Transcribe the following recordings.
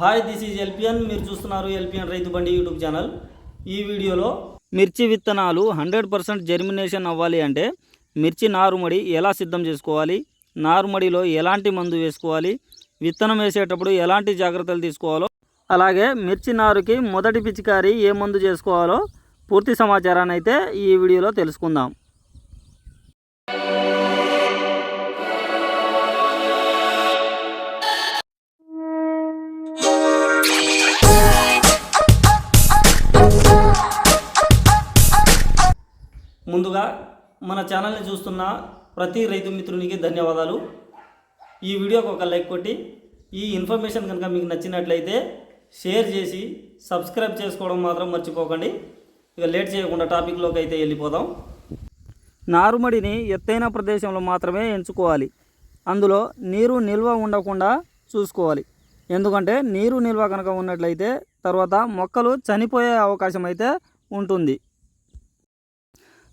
Hi this is LPN. మీరు చూస్తున్నారు LPN రైతు బండి యూట్యూబ్ ఛానల్. ఈ వీడియోలో మిర్చి విత్తనాలు హండ్రెడ్ పర్సెంట్ జెర్మినేషన్ అవ్వాలి అంటే మిర్చి నారుమడి ఎలా సిద్ధం చేసుకోవాలి? నారుమడిలో ఎలాంటి మందు వేసుకోవాలి? విత్తనం వేసేటప్పుడు ఎలాంటి జాగ్రత్తలు తీసుకోవాలో? అలాగే మిర్చి నారుకి మొదటి పిచికారి ఏ మందు చేసుకోవాలో పూర్తి సమాచారాన్ని అయితే ఈ వీడియోలో తెలుసుకుందాం. మన ఛానల్ని చూస్తున్న ప్రతి రైతు మిత్రునికి ధన్యవాదాలు. ఈ వీడియోకి ఒక లైక్ కొట్టి ఈ ఇన్ఫర్మేషన్ కనుక మీకు నచ్చినట్లయితే షేర్ చేసి సబ్స్క్రైబ్ చేసుకోవడం మాత్రం మర్చిపోకండి. ఇక లేట్ చేయకుండా టాపిక్లోకి అయితే వెళ్ళిపోదాం. నారుమడిని ఎత్తైన ప్రదేశంలో మాత్రమే ఎంచుకోవాలి. అందులో నీరు నిల్వ ఉండకుండా చూసుకోవాలి. ఎందుకంటే నీరు నిల్వ కనుక ఉన్నట్లయితే తర్వాత మొక్కలు చనిపోయే అవకాశం అయితే ఉంటుంది.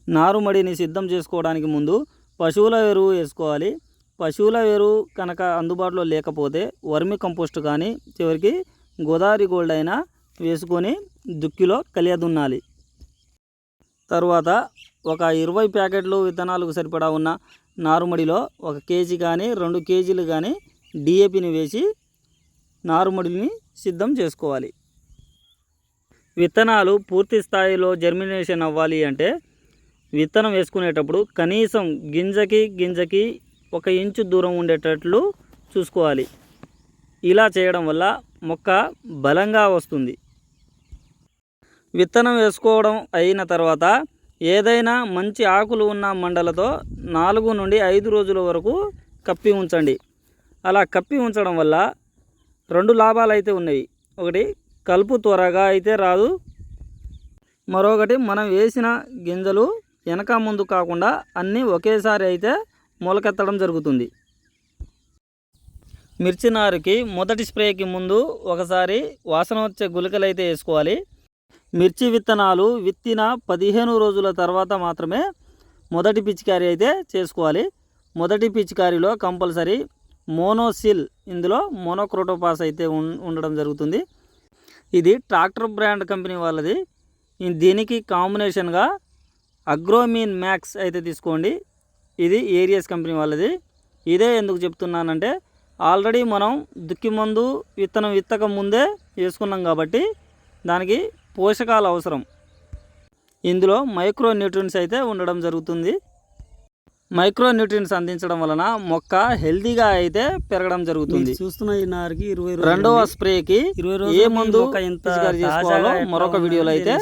నారుమడిని సిద్ధం చేసుకోవడానికి ముందు పశువుల ఎరువు వేసుకోవాలి. పశువుల ఎరువు కనుక అందుబాటులో లేకపోతే వర్మి కంపోస్ట్ కానీ చివరికి గోదావరి గోల్డ్ అయినా వేసుకొని దుక్కిలో కలియదున్నాలి. తరువాత ఒక ఇరవై ప్యాకెట్లు విత్తనాలకు సరిపడా ఉన్న నారుమడిలో ఒక కేజీ కానీ రెండు కేజీలు కానీ డిఏపిని వేసి నారుమడిని సిద్ధం చేసుకోవాలి. విత్తనాలు పూర్తి స్థాయిలో జర్మినేషన్ అవ్వాలి అంటే విత్తనం వేసుకునేటప్పుడు కనీసం గింజకి గింజకి ఒక ఇంచు దూరం ఉండేటట్లు చూసుకోవాలి. ఇలా చేయడం వల్ల మొక్క బలంగా వస్తుంది. విత్తనం వేసుకోవడం అయిన తర్వాత ఏదైనా మంచి ఆకులు ఉన్న మండలతో నాలుగు నుండి ఐదు రోజుల వరకు కప్పి ఉంచండి. అలా కప్పి ఉంచడం వల్ల రెండు లాభాలు అయితే ఉన్నాయి. ఒకటి కలుపు త్వరగా అయితే రాదు. మరొకటి మనం వేసిన గింజలు వెనక ముందు కాకుండా అన్నీ ఒకేసారి అయితే మొలకెత్తడం జరుగుతుంది. మిర్చి నారుకి మొదటి స్ప్రేకి ముందు ఒకసారి వాసన వచ్చే గుళికలు అయితే వేసుకోవాలి. మిర్చి విత్తనాలు విత్తిన పదిహేను రోజుల తర్వాత మాత్రమే మొదటి పిచికారీ అయితే చేసుకోవాలి. మొదటి పిచికారీలో కంపల్సరీ మోనోసిల్ ఇందులో మోనోక్రోటోపాస్ అయితే ఉండడం జరుగుతుంది. ఇది ట్రాక్టర్ బ్రాండ్ కంపెనీ వాళ్ళది. దీనికి కాంబినేషన్గా అగ్రోమీన్ మ్యాక్స్ అయితే తీసుకోండి. ఇది ఏరియస్ కంపెనీ వాళ్ళది. ఇదే ఎందుకు చెప్తున్నానంటే ఆల్రెడీ మనం దుక్కి మందు విత్తనం విత్తక ముందే వేసుకున్నాం కాబట్టి దానికి పోషకాలు అవసరం. ఇందులో మైక్రో న్యూట్రియన్స్ అయితే ఉండడం జరుగుతుంది. మైక్రో న్యూట్రియన్స్ అందించడం వలన మొక్క హెల్తీగా అయితే పెరగడం జరుగుతుంది. చూస్తున్న ఈ నారుకి ఇరవై రెండవ స్ప్రేకి ఇరవై ఏ మందు చేసుకోవాలో మరొక వీడియోలో అయితే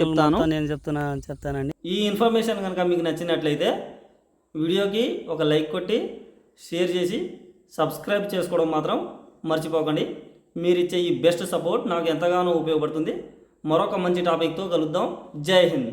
చెప్తాను. నేను చెప్తున్నా చెప్తానండి. ఈ ఇన్ఫర్మేషన్ కనుక మీకు నచ్చినట్లయితే వీడియోకి ఒక లైక్ కొట్టి షేర్ చేసి సబ్స్క్రైబ్ చేసుకోవడం మాత్రం మర్చిపోకండి. మీరు ఇచ్చే ఈ బెస్ట్ సపోర్ట్ నాకు ఎంతగానో ఉపయోగపడుతుంది. మరొక మంచి టాపిక్తో కలుద్దాం. జై హింద్.